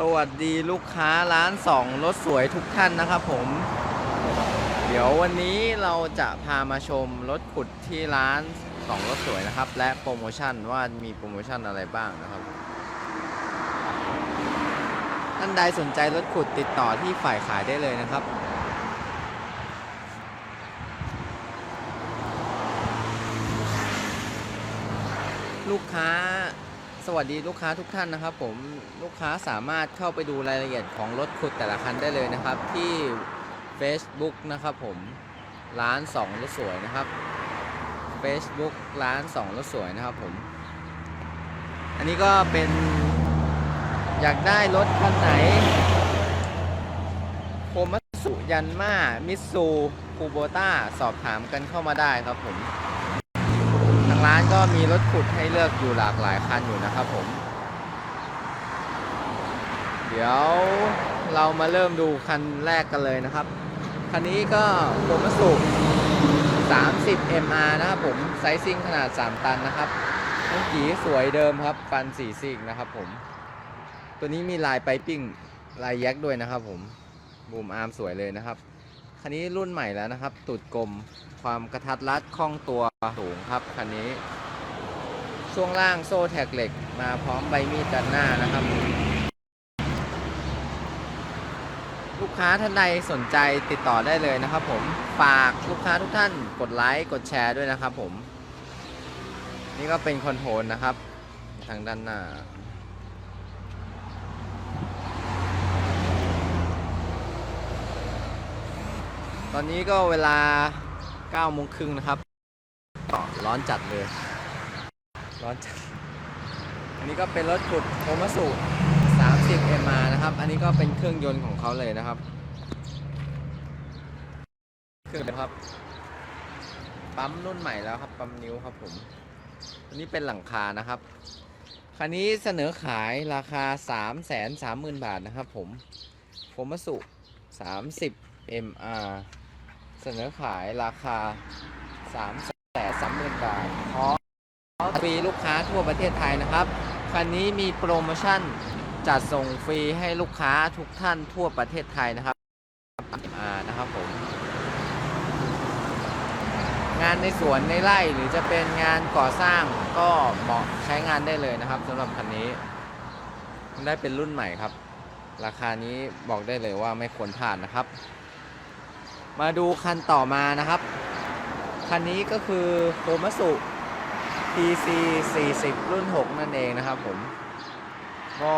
สวัสดีลูกค้าร้านสองรถสวยทุกท่านนะครับผม เดี๋ยววันนี้เราจะพามาชมรถขุดที่ร้านสองรถสวยนะครับ และโปรโมชั่นว่ามีโปรโมชั่นอะไรบ้างนะครับ ท่านใดสนใจรถขุดติดต่อที่ฝ่ายขายได้เลยนะครับลูกค้า สวัสดีลูกค้าทุกท่านนะครับผมลูกค้าสามารถเข้าไปดูรายละเอียดของรถขุดแต่ละคันได้เลยนะครับ ที่ Facebook นะครับผมร้านสองรถสวยนะครับ Facebook ร้านสองรถสวยนะครับผม อันนี้ก็เป็นอยากได้รถคันไหนโคมัตสุยันมามิตซูคูโบต้าสอบถามกันเข้ามาได้ครับผม ร้านก็มีรถขุดให้เลือกอยู่หลากหลายคันอยู่นะครับผม เดี๋ยวเรามาเริ่มดูคันแรกกันเลยนะครับ คันนี้ก็โคมัสุ30 MR นะครับผม ไซซิ่งขนาด 3 ตันนะครับน้องกีสวยเดิมครับ ฟัน4ซิ่งนะครับผม ตัวนี้มีลายไปปิ้ง ลายแยกด้วยนะครับผม บูมอาร์มสวยเลยนะครับ คันนี้รุ่นใหม่แล้วนะครับ ตูดกลม ความกระทัดรัดคล่องตัวสูงครับ คันนี้ ช่วงล่างโซ่แท็กเหล็ก มาพร้อมใบมีดด้านหน้านะครับ ลูกค้าท่านใดสนใจติดต่อได้เลยนะครับ ผม ฝากลูกค้าทุกท่าน กดไลค์ กดแชร์ด้วยนะครับ ผม นี่ก็เป็นคอนโทรลนะครับ ทางด้านหน้า ตอนนี้ก็เวลา9โมงครึ่งนะครับก็ร้อนจัดเลย ร้อนจัด อันนี้ก็เป็นรถขุดโอมาสุ30 m r นะครับ อันนี้ก็เป็นเครื่องยนต์ของเขาเลยนะครับ เครื่องนะครับ ปั๊มรุ่นใหม่แล้วครับ ปั๊มนิ้วครับผม อันนี้เป็นหลังคานะครับ คันนี้เสนอขายราคา 3 3 0 0 0 0 บาทนะครับผมโคมาสุ30 mr เสนอขายราคา3 3 0 0 0 0บาทพร้อมฟรีลูกค้าทั่วประเทศไทยนะครับ คันนี้มีโปรโมชั่นจัดส่งฟรีให้ลูกค้าทุกท่านทั่วประเทศไทยนะครับอ่านะครับผม งานในสวนในไร่หรือจะเป็นงานก่อสร้างก็เหมาะใช้งานได้เลยนะครับสำหรับคันนี้ ได้เป็นรุ่นใหม่ครับ ราคานี้บอกได้เลยว่าไม่ควรพลาดนะครับ มาดูคันต่อมานะครับ คันนี้ก็คือโคมัสุ PC 40 รุ่น 6 นั่นเองนะครับผม ก็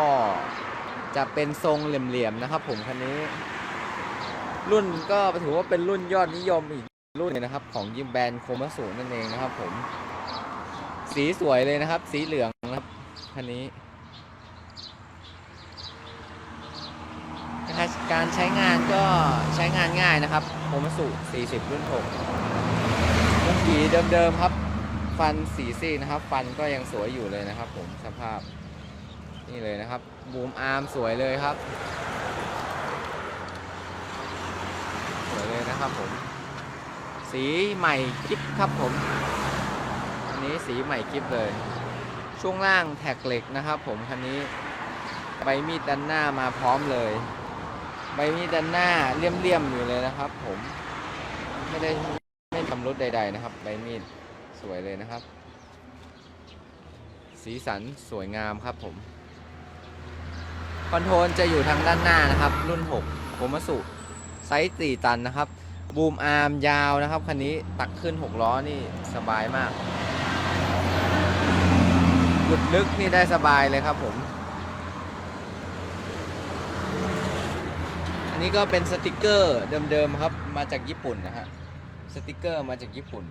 จะเป็นทรงเหลี่ยมๆนะครับผมคันนี้ รุ่นก็ถือว่าเป็นรุ่นยอดนิยมอีกรุ่นหนึงนะครับ ของยิมแบรนด์โคมัสุนั่นเองนะครับผม สีสวยเลยนะครับ สีเหลืองนะครับคันนี้ การใช้งานก็ใช้งานง่ายนะครับโคมัสุ40 รุ่น6มุงกีเดิมๆครับ ฟันสีซี่นะครับ ฟันก็ยังสวยอยู่เลยนะครับผมสภาพนี่เลยนะครับ บูมอาร์มสวยเลยครับ สวยเลยนะครับผม สีใหม่กิฟครับผม อันนี้สีใหม่กิฟเลย ช่วงล่างแท็กเหล็กนะครับผมคันนี้ใบมีดด้านหน้ามาพร้อมเลย ใบมีดด้านหน้าเลี่ยมๆอยู่เลยนะครับ ผมไม่ได้ไม่ทำรุดใด ๆ นะครับ ใบมีดสวยเลยนะครับ สีสันสวยงามครับผม คอนโทรลจะอยู่ทางด้านหน้านะครับ รุ่น6โคมัสุไซส์4ตันนะครับ บูมอาร์มยาวนะครับคันนี้ตักขึ้น 6 ล้อนี่สบายมากหลุดลึกนี่ได้สบายเลยครับผม อันนี้ก็เป็นสติกเกอร์เดิมๆครับ มาจากญี่ปุ่นนะฮะ สติกเกอร์มาจากญี่ปุ่น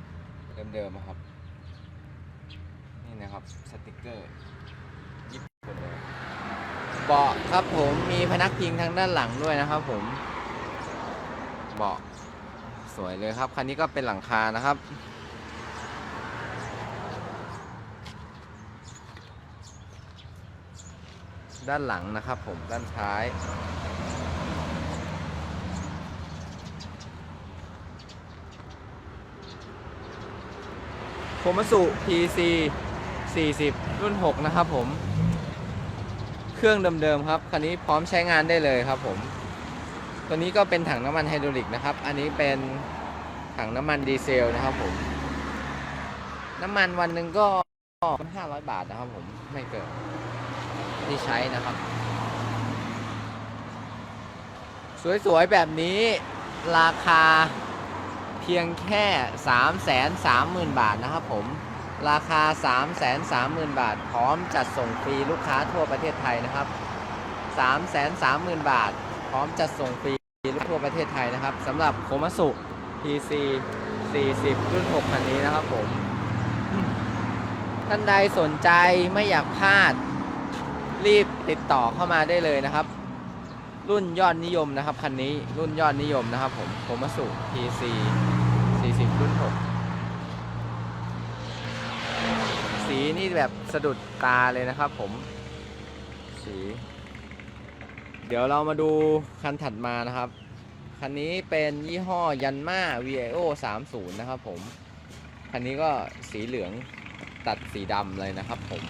เดิมๆครับ นี่นะครับสติกเกอร์ญี่ปุ่นเลยเบาะครับผมมีพนักพิงทางด้านหลังด้วยนะครับ ผมเบาะสวยเลยครับ คันนี้ก็เป็นหลังคานะครับ ด้านหลังนะครับผมด้านท้าย คมัสุ PC 40 รุ่น 6 นะครับผม เครื่องเดิมๆครับ คันนี้พร้อมใช้งานได้เลยครับผม ตัวนี้ก็เป็นถังน้ำมันไฮดรอลิกนะครับ อันนี้เป็นถังน้ำมันดีเซลนะครับผม น้ำมันวันหนึ่งก็ 500 บาทนะครับผม ไม่เกินที่ใช้นะครับ สวยๆ แบบนี้ราคา พียงแค่ 3 3 0 0 0 0 บาทนะครับผม ราคา 3 3 0 0 0 0 บาท พร้อมจัดส่งฟรีลูกค้าทั่วประเทศไทยนะครับ 3 3 0 0 0 0 บาท พร้อมจัดส่งฟรีลูกทั่วประเทศไทยนะครับสำหรับโคมัสุ PC 40 รุ่น 6 คันนี้นะครับผม ท่านใดสนใจไม่อยากพลาด รีบติดต่อเข้ามาได้เลยนะครับ รุ่นยอดนิยมนะครับคันนี้รุ่นยอดนิยมนะครับผมโคมัสุ PC 40 รุ่น 6 สีนี่แบบสะดุดตาเลยนะครับผม สี เดี๋ยวเรามาดูคันถัดมานะครับ คันนี้เป็นยี่ห้อยันมา VIO 30 นะครับผม คันนี้ก็สีเหลืองตัดสีดำเลยนะครับผม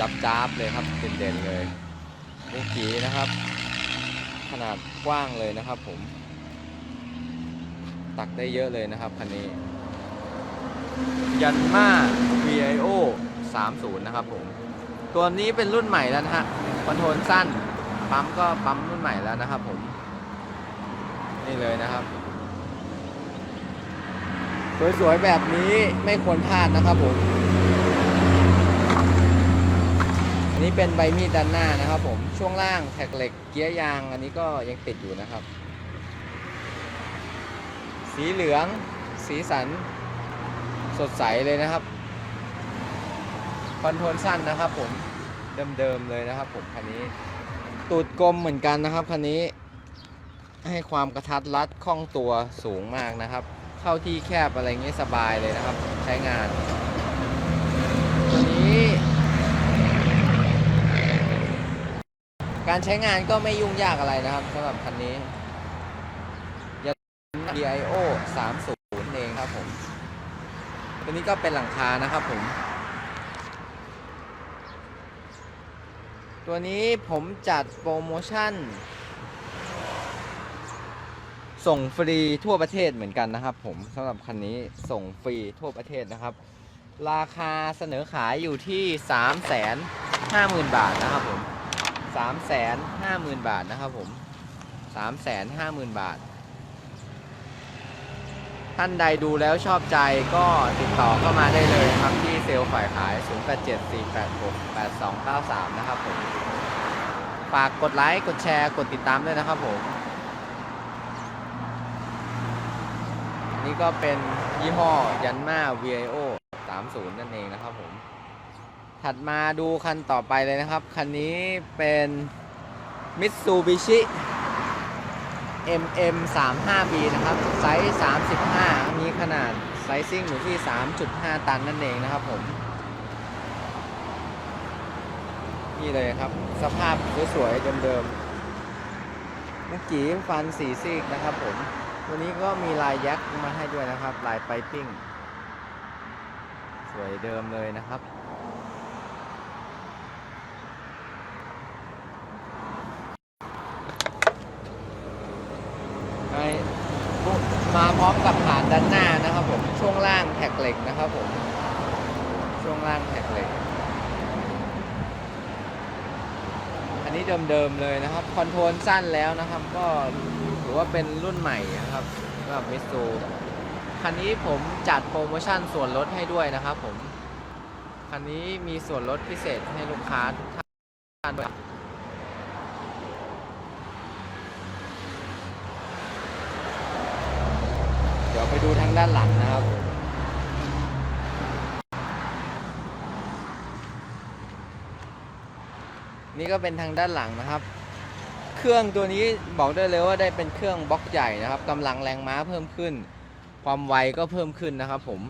จับจ้าบเลยครับเด่นๆเลย ลูกกีนะครับ ขนาดกว้างเลยนะครับ ผม ตักได้เยอะเลยนะครับคันนี้ ยันมา VIO 30 นะครับผม ตัวนี้เป็นรุ่นใหม่แล้วนะฮะคอนโทรลสั้น ปั๊มก็ปั๊มรุ่นใหม่แล้วนะครับผม นี่เลยนะครับสวยๆแบบนี้ไม่ควรพลาดนะครับผม อั นนี้เป็นใบมีดด้านหน้านะครับ ผมช่วงล่างแท็กเหล็กเกียร์ยาง อันนี้ก็ยังติดอยู่นะครับ สีเหลือง สีสัน สดใสเลยนะครับคอนโทรลสั้นนะครับ ผมเดิมๆเลยนะครับ ผมคันนี้ ตูดกลมเหมือนกันนะครับคันนี้ให้ความกระทัดรัดคล่องตัวสูงมากนะครับ เข้าที่แคบอะไรเงี้ยสบายเลยนะครับ ใช้งาน ตัวนี้ การใช้งานก็ไม่ยุ่งยากอะไรนะครับสำหรับคันนี้ยา DIO 30เองครับผมตัวนี้ก็เป็นหลังคานะครับผม ตัวนี้ผมจัดโปรโมชั่น ส่งฟรีทั่วประเทศเหมือนกันนะครับ ผมสำหรับคันนี้ส่งฟรีทั่วประเทศนะครับ ราคาเสนอขายอยู่ที่ 3 5 0 0 0 0 บาทนะครับผม 3 5 0 0 0 0 บาทนะครับผม 3 5 0 0 0 0 บาท ท่านใดดูแล้วชอบใจก็ติดต่อเข้ามาได้เลยครับที่เซลล์ฝ่ายขาย 0874868293 นะครับผม ฝากกดไลค์ กดแชร์ กดติดตามด้วยนะครับผม นี่ก็เป็นยี่ห้อยันมา VIO 30 นั่นเองนะครับผม ถัดมาดูคันต่อไปเลยนะครับ คันนี้เป็น Mitsubishi MM 3 5 B นะครับ ไซส์ 35 มีขนาดไซซิ่งอยู่ที่ 3.5 ตันนั่นเองนะครับผม นี่เลยครับ สภาพสวยๆเดิมๆเมื่อกี้ฟันสีซีกนะครับผม ตัวนี้ก็มีลายยักษ์มาให้ด้วยนะครับ ลายไปปิ้ง สวยเดิมเลยนะครับ ไอ้มาพ ร้อมกับฐานด้านหน้านะครับผมช่วงล่างแท็กเหล็กนะครับผมช่วงล่างแท็กเหล็ก อันนี้เดิมๆเลยนะครับคอนโทรลสั้นแล้วนะครับก็ถือว่าเป็นรุ่นใหม่นะครับสำหรับมิสูคันนี้ผมจัดโปรโมชั่นส่วนลดให้ด้วยนะครับผมคันนี้มีส่วนลดพิเศษให้ลูกค้าทุกท่านด้วย เดี๋ยวไป ด้านหลังนะครับนี่ก็เป็นทางด้านหลังนะครับ เครื่องตัวนี้บอกได้เลยว่าได้เป็นเครื่องบล็อกใหญ่นะครับกำลังแรงม้าเพิ่มขึ้น ความไวก็เพิ่มขึ้นนะครับ ผม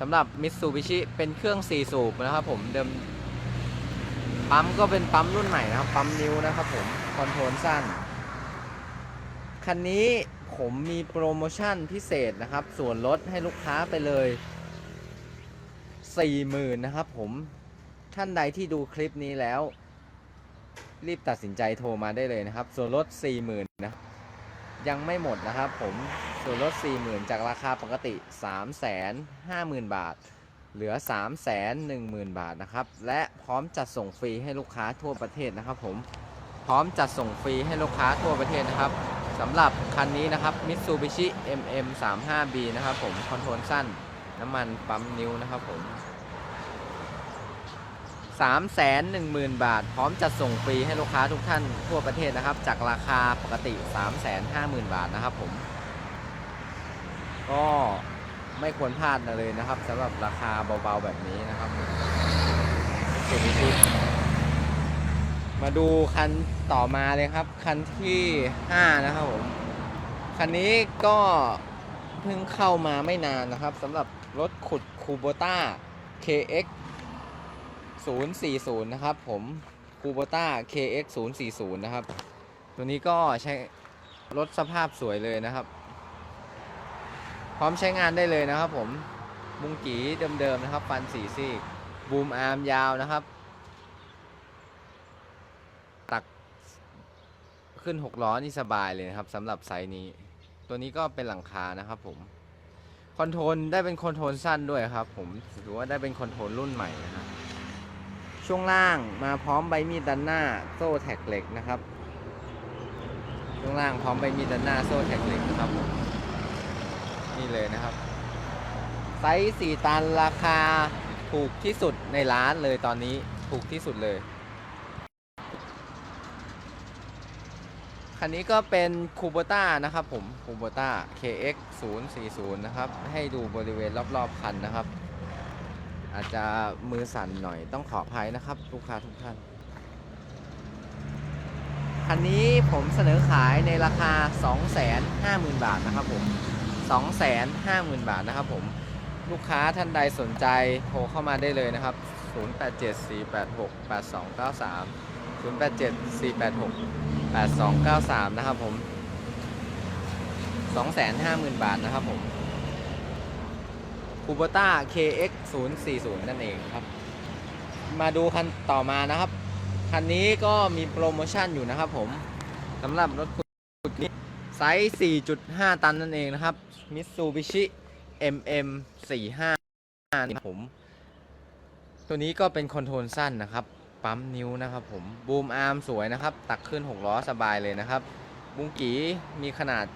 สำหรับ Mitsubishi เป็นเครื่อง4สูบนะครับ ผมเดิมปั๊มก็เป็นปั๊มรุ่นใหม่นะครับ ปั๊มนิ้วนะครับ ผมคอนโทรลสั้น คันนี้ ผมมีโปรโมชั่นพิเศษนะครับ ส่วนลดให้ลูกค้าไปเลย 40,000นะครับผมท่านใดที่ดูคลิปนี้แล้ว รีบตัดสินใจโทรมาได้เลยนะครับ ส่วนลด 40,000นะยังไม่หมดนะครับผมส่วนลด 40,000 จากราคาปกติ 350,000 บาท เหลือ 310,000 บาทนะครับ และพร้อมจัดส่งฟรีให้ลูกค้าทั่วประเทศนะครับผมพร้อมจัดส่งฟรีให้ลูกค้าทั่วประเทศนะครับ สำหรับคันนี้นะครับ Mitsubishi MM 3 5 B นะครับผมคอนโทรลสั้น น้ำมันปั๊มนิ้วนะครับผม 310,000 บาท พร้อมจัดส่งฟรีให้ลูกค้าทุกท่านทั่วประเทศนะครับ จากราคาปกติ 350,000 บาทนะครับผม ก็ไม่ควรพลาดเลยนะครับสำหรับราคาเบาๆแบบนี้นะครับผ มาดูคันต่อมาเลยครับ คันที่5นะครับผม คันนี้ก็เพิ่งเข้ามาไม่นานนะครับสำหรับรถขุดคูโบต้า KX 040 นะครับผมคูโบต้า KX 040 นะครับ ตัวนี้ก็ใช้รถสภาพสวยเลยนะครับ พร้อมใช้งานได้เลยนะครับผมบุงกีเดิมๆนะครับ ฟันสีซี่บูมอาร์มยาวนะครับ ตัก ขึ้น6ล้อนี่สบายเลยนะครับสำหรับไซส์นี้ ตัวนี้ก็เป็นหลังคานะครับผมคอนโทรลได้เป็นคอนโทรลสั้นด้วยครับ ผมถือว่าได้เป็นคอนโทรลรุ่นใหม่นะครับช่วงล่างมาพร้อมใบมีดด้านหน้าโซ่แท็กเหล็กนะครับ ช่วงล่างพร้อมใบมีดด้านหน้าโซ่แท็กเหล็กนะครับผมนี่เลยนะครับ ไซส์4ตันราคาถูกที่สุดในร้านเลยตอนนี้ถูกที่สุดเลย คันนี้ก็เป็นคูโบต้านะครับผมคูโบต้า KX 040นะครับ ให้ดูบริเวณรอบๆ คันนะครับ อาจจะมือสั่นหน่อยต้องขออภัยนะครับ ลูกค้าทุกท่าน คันนี้ผมเสนอขายในราคา 250,000 บาทนะครับผม 250,000 บาทนะครับผม ลูกค้าท่านใดสนใจโทรเข้ามาได้เลยนะครับ 0874868293 8293 นะครับผม 250,000 บาทนะครับผมคูโบต้า KX 040นั่นเองครับ มาดูคันต่อมานะครับ คันนี้ก็มีโปรโมชั่นอยู่นะครับผมสำหรับรถขุดนี้ไซส์ 4.5 ตันนั่นเองนะครับ Mitsubishi MM 45นี่ครับผม ตัวนี้ก็เป็นคอนโทรลสั้นนะครับ ปั๊มนิ้วนะครับผมบูมอาร์มสวยนะครับ ตักขึ้น 6 ล้อสบายเลยนะครับ บุงกีมีขนาด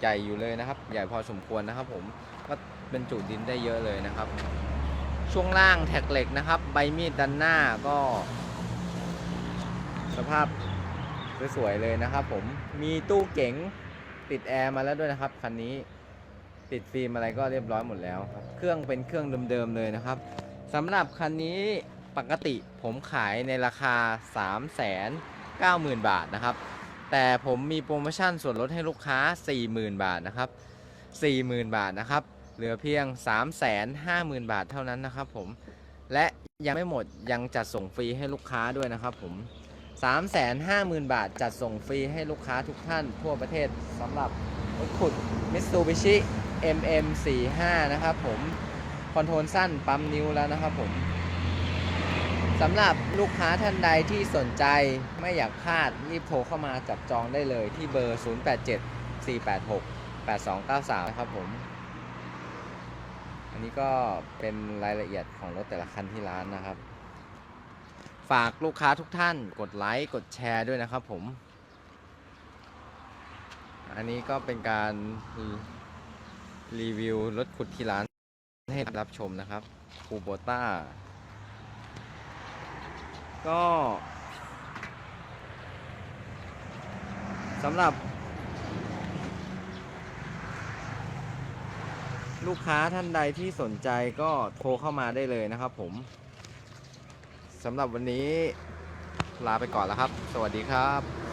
ใหญ่อยู่เลยนะครับ ใหญ่พอสมควรนะครับผมก็เป็นจุดินได้เยอะเลยนะครับ ช่วงล่างแท็กเหล็กนะครับ ใบมีดด้านหน้าก็ สภาพสวยๆเลยนะครับ ผมมีตู้เก๋งติดแอร์มาแล้วด้วยนะครับคันนี้ติดฟิล์มอะไรก็เรียบร้อยหมดแล้วครับ เครื่องเป็นเครื่องเดิมๆเลยนะครับสำหรับคันนี้ ปกติผมขายในราคา 3 9 0 0 0 0 บาทนะครับ แต่ผมมีโปรโมชั่นส่วนลดให้ลูกค้า 40,000 บาทนะครับ 40,000 บาทนะครับ เหลือเพียง 350,000 บาทเท่านั้นนะครับผม และยังไม่หมดยังจัดส่งฟรีให้ลูกค้าด้วยนะครับผม 350,000 บาทจัดส่งฟรีให้ลูกค้าทุกท่านทั่วประเทศสำหรับรถขุด Mitsubishi MM45 นะครับผมคอนโทรลสั้นปั๊มนิ้วแล้วนะครับผม สำหรับลูกค้าท่านใดที่สนใจไม่อยากพลาดรีบโทรเข้ามาจับจองได้เลยที่เบอร์ 087 486 8293 นะครับผม อันนี้ก็เป็นรายละเอียดของรถแต่ละคันที่ร้านนะครับ ฝากลูกค้าทุกท่านกดไลค์กดแชร์ด้วยนะครับผม อันนี้ก็เป็นการรีวิวรถขุดที่ร้านให้รับชมนะครับคูโบต้า ก็สำหรับ ลูกค้าท่านใดที่สนใจก็โทรเข้ามาได้เลยนะครับผมสำหรับวันนี้ลาไปก่อนแล้วครับ สวัสดีครับ